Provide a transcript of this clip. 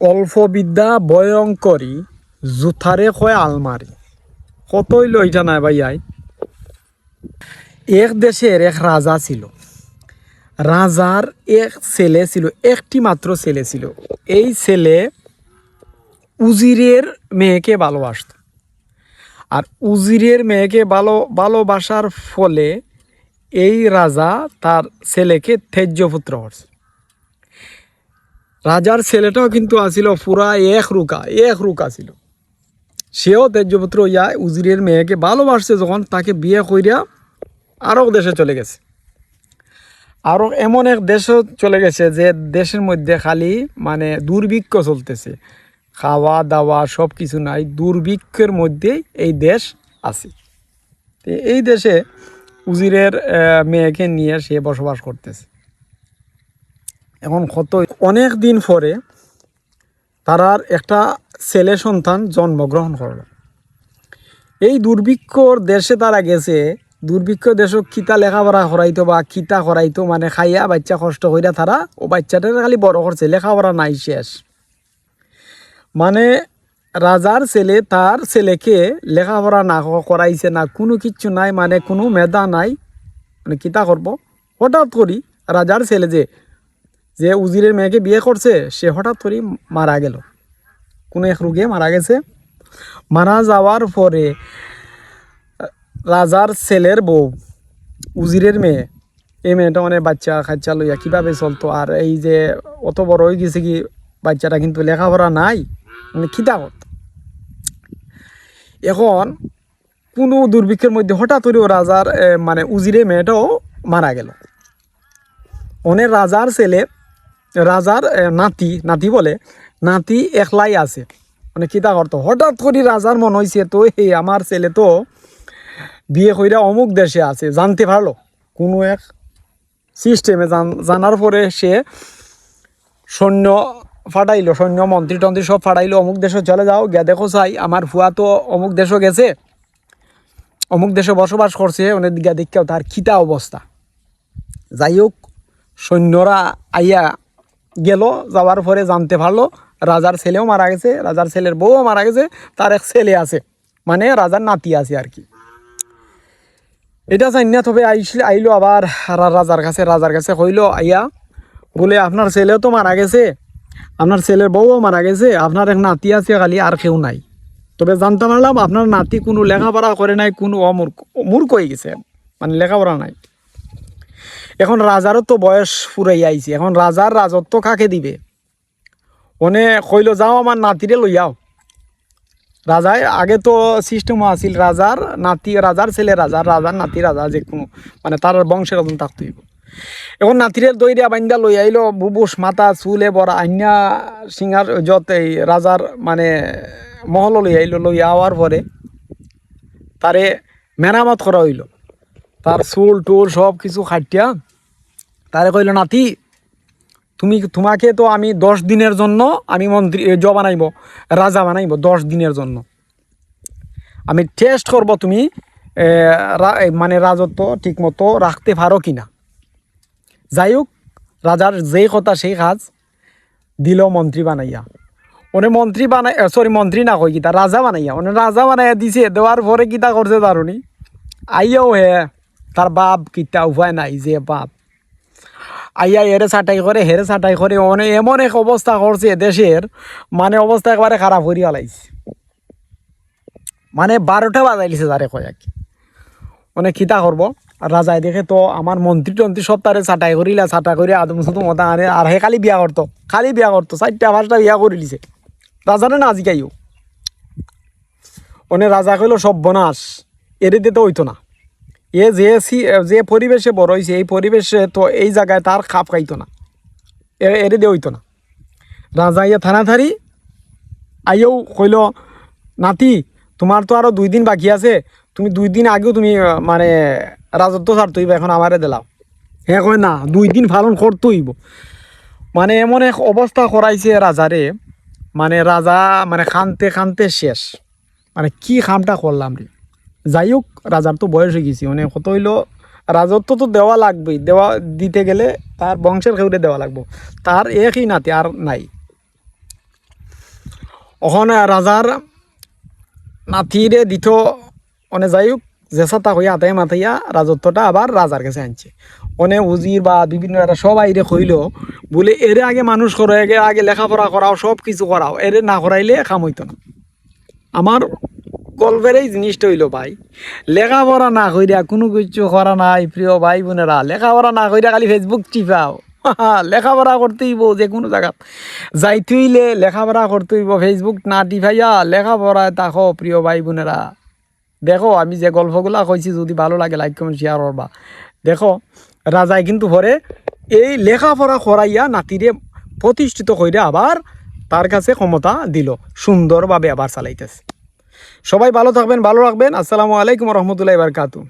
অল্প বিদ্যা ভয়ঙ্করী জুথারে কয় আলমারি কতই লইটা নাই ভাইয়াই এক দেশের এক রাজা ছিল। রাজার এক ছেলে ছিল, একটি মাত্র ছেলে ছিল। এই ছেলে উজিরের মেয়েকে ভালোবাসত। আর উজিরের মেয়েকে ভালো, ভালোবাসার ফলে এই রাজা তার ছেলেকে তেজ্যপুত্র করছে। রাজার ছেলেটাও কিন্তু আসিল পুরা এক রুকা এক রুকা ছিল সেও তেজ্যপুত্র ইয়া উজিরের মেয়েকে ভালোবাসছে যখন তাকে বিয়ে কইরা আরও দেশে চলে গেছে। আরও এমন এক দেশও চলে গেছে যে দেশের মধ্যে খালি মানে দুর্ভিক্ষ চলতেছে। খাওয়া দাওয়া সব কিছু নাই, দুর্ভিক্ষের মধ্যেই এই দেশ আছে। এই দেশে উজিরের মেয়েকে নিয়ে সে বসবাস করতেছে। এখন কত? অনেক দিন পরে তারার একটা ছেলে সন্তান জন্মগ্রহণ করল। এই দুর্ভিক্ষর দেশে তারা গেছে। দুর্ভিক্ষ দেশ কিতা লেখাপড়া করাইতো বা কিতা করাইতো মানে খাইয়া বাচ্চা কষ্ট কইরা তারা, ও বাচ্চাটার খালি বড় করছে, লেখাপড়া নাই শেষ। মানে রাজার ছেলে, তার ছেলেকে লেখাপড়া না করাইছে না, কোনো কিচ্ছু নাই মানে কোনো মেধা নাই। মানে কিতা করব? হঠাৎ করি রাজার ছেলে যে যে উজিরের মেয়েকে বিয়ে করছে, সে হঠাৎ করে মারা গেল। কোনো এক রোগে মারা গেছে। মারা যাওয়ার পরে, রাজার ছেলের বউ, উজিরের মেয়ে, এই মেয়েটা মানে বাচ্চা খাচ্চা লইয়া কীভাবে চলতো? আর এই যে অত বড় হয়ে গেছে কি বাচ্চাটা কিন্তু লেখাপড়া নাই? মানে করতো এখন কোনো দুর্ভিক্ষের মধ্যে হঠাৎ করে রাজার মানে উজিরে মেয়েটাও মারা গেল। অনেক রাজার ছেলে রাজার নাতি নাতি বলে, নাতি একলাই আছে। মানে কিতা করতো হঠাৎ করে রাজার মন হয়েছে তো হে, আমার ছেলে তো বিয়ে কইরা অমুক দেশে আছে। জানতে পারল, কোনো এক সিস্টেমে জানার পরে সে সৈন্য ফাটাইলো, সৈন্য মন্ত্রী টন্ত্রী সব ফাটাইলো, অমুক দেশে চলে যাও, গিয়া দেখো চাই, আমার ফুয়া তো অমুক দেশও গেছে, অমুক দেশে বসবাস করছে অনেক দিকে দেখেও তার খিতা অবস্থা? যাই হোক, সৈন্যরা আইয়া গেল, যাওয়ার পরে জানতে পারল, রাজার ছেলেও মারা গেছে, রাজার ছেলের বউও মারা গেছে, তার এক ছেলে আছে মানে রাজার নাতি আছে আর কি। এটা না তবে আইসলে আইলো আবার রাজার কাছে রাজার কাছে কইলো, আইয়া, বলে আপনার ছেলেও তো মারা গেছে, আপনার ছেলের বউও মারা গেছে, আপনার এক নাতি আছে, খালি আর কেউ নাই। তবে জানতে পারলাম, আপনার নাতি কোনো লেখাপড়া করে নাই, কোনো অমূর্খ মূর্খ হয়ে গেছে মানে লেখাপড়া নাই। এখন রাজারও তো বয়স ফুরাই আইছে। এখন রাজার রাজত্ব কাকে দিবে? ওনে কইলো, যাও আমার নাতিরে লইয়াও রাজায় আগে তো সিস্টেম আছিল, রাজার নাতি, রাজার ছেলে রাজা রাজার নাতি, রাজা যে কোনো মানে তার বংশের ওজন থাকতে হইব। এখন নাতিরে দইরা বান্দা লই আইলো, বুবুস মাথা চুলে বড়, আইনা সিঙ্গার যত এই রাজার মানে মহল লই আইলো, লই আওয়ার পরে তারে মেরামত করা হইল। তার চুল টুল সব কিছু খাটিয়া তারে কইল, নাতি, তুমি, তোমাকে তো আমি দশ দিনের জন্য আমি মন্ত্রী জ বানাইব, রাজা বানাইব দশ দিনের জন্য। আমি টেস্ট করব তুমি মানে রাজত্ব ঠিকমতো রাখতে পারো কি না যাই হোক, রাজার যেই কথা সেই কাজ দিল মন্ত্রী বানাইয়া। ওনে মন্ত্রী বানাই সরি মন্ত্রী না কই কিতা, রাজা বানাইয়া। ওনে রাজা বানাইয়া দিছে, দেওয়ার পরে কিতা করছে তারুনি আইয়াও হে। তার বাপ কিতা উপায় নাই যে বাপ। আইয়া এরে ছাটাই করে, হেরে ছাটাই করে মানে এমন এক অবস্থা করছে দেশের মানে অবস্থা একবারে খারাপ করিয়া লাইছে। মানে বারোটা বাজাইলিছে তারে কয়াক। মানে কিতা করব? রাজায় দেখে তো আমার মন্ত্রী টন্ত্রী সব তারে ছাটাই করিলা, ছাটা করে আদম সুদম মতা আনে, আর হে খালি বিয়া করতো, খালি বিয়া করতো, চারটা পাঁচটা বিয়া করে দিছে। রাজারে না আজিকাইও মানে রাজা কইল, সব বনাস, এরে দিতে হইতো না। এ যে যে পরিবেশে বড় হয়েছে এই পরিবেশে তো এই জায়গায় তার খাপ খাইতো না। এরে দিয়ে হইতো না। রাজা ইয়ে থানাথারি আইও কইল, নাতি, তোমার তো আরও দুই দিন বাকি আছে, তুমি দুই দিন আগেও তুমি মানে রাজত্ব ছাড়তে হইব, এখন আমারে দিলাও হ্যাঁ কয়, না, দুই দিন পালন করতে হইব। মানে এমন এক অবস্থা করাইছে রাজারে মানে রাজা মানে খানতে খানতে শেষ। মানে কি খামটা করলাম রে? যাই হোক রাজার তো বয়স হয়ে গেছি মানে কত হইল, রাজত্ব তো দেওয়া লাগবেই, দেওয়া দিতে গেলে তার বংশের খেউরে দেওয়া লাগবো। তার একই নাতি আর নাই। ওখানে রাজার নাতিরে দিত অনে যাই হোক জেসাতা হইয়া আতাই মাথাইয়া রাজত্বটা আবার রাজার কাছে আনছে। অনে উজির বা বিভিন্ন একটা সবাই রে কইল, বলে এরে আগে মানুষ করো একে আগে লেখাপড়া করাও সব কিছু করাও, এরে না করাইলে কাম হইতো না। আমার গল্পের জিনিসটা হইল ভাই, লেখাপড়া না কইরা কোনো কিছু করা নাই প্রিয় ভাই বোনেরা। লেখাপড়া না কইরা খালি ফেসবুক টিপাও। লেখাপড়া করতে হইব যে কোনো জায়গাত। যাইতে হইলে লেখাপড়া করতে হইব ফেসবুক না টিপাইয়া লেখাপড়ায় তাকো প্রিয় ভাই বোনেরা। দেখো, আমি যে গল্পগুলা কইছি, যদি ভালো লাগে লাইক কমেন্ট শেয়ার করবা। দেখো রাজায় কিন্তু পরে এই লেখাপড়া করাইয়া নাতিরে প্রতিষ্ঠিত কইরা আবার তার কাছে ক্ষমতা দিল। সুন্দরভাবে আবার চালাইতেছে। সবাই ভালো থাকবেন ভালো রাখবেন। আসসালামু আলাইকুম রহমতুল্লাহ বারকাতু